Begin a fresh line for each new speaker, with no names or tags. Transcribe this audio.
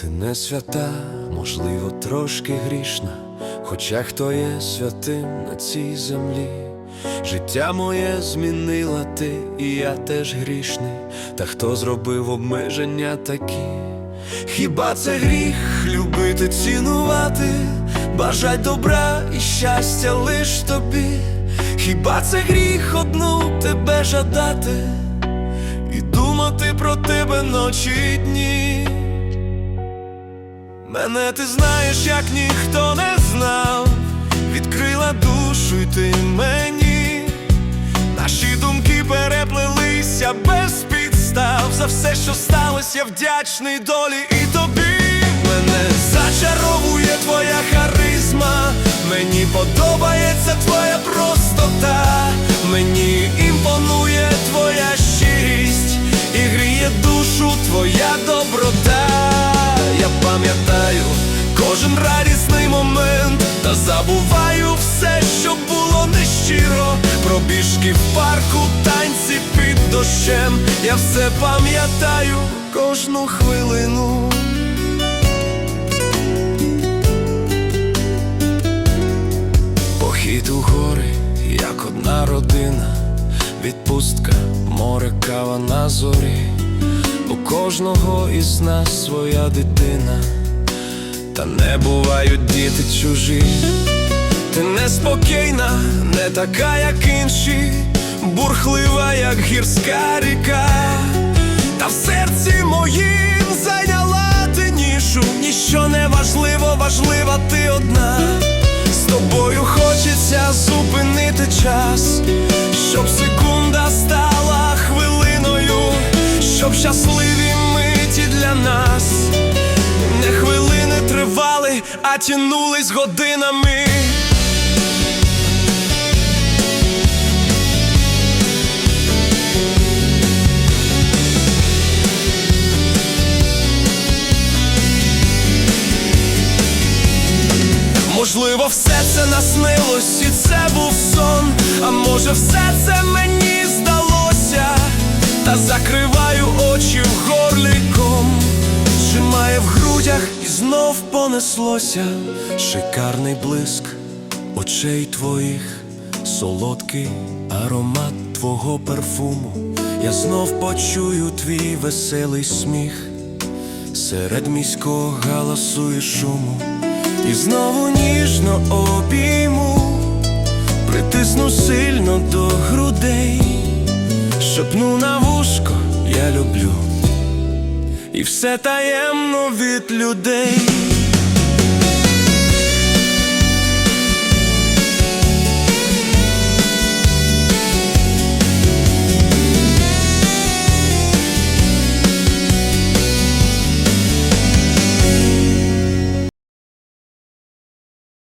Ти не свята, можливо, трошки грішна, хоча хто є святим на цій землі. Життя моє змінила ти, і я теж грішний. Та хто зробив обмеження такі? Хіба це гріх любити, цінувати, бажать добра і щастя лиш тобі? Хіба це гріх одну тебе жадати і думати про тебе ночі й дні? Мене ти знаєш, як ніхто не знав, відкрила душу й ти мені, наші думки переплелися без підстав. За все, що сталося, я вдячний долі і тобі. Пробіжки в парку, танці під дощем. Я все пам'ятаю кожну хвилину. Похід у гори, як одна родина, відпустка, море, кава на зорі. У кожного із нас своя дитина, та не бувають діти чужі. Ти неспокійна, не така, як інші, бурхлива, як гірська ріка, та в серці моїм зайняла ти нішу, ніщо не важливо, важлива ти одна. З тобою хочеться зупинити час, щоб секунда стала хвилиною, щоб щасливі миті для нас не хвилини тривали, а тянулись годинами. Можливо, все це наснилось, і це був сон, а може, все це мені здалося, та закриваю очі в горлі ком, в грудях і знов понеслося. Шикарний блиск очей твоїх, солодкий аромат твого парфуму. Я знов почую твій веселий сміх серед міського галасу і шуму. І знову ніжно обійму, притисну сильно до грудей, шепну на вушко, я люблю, і все таємно від людей.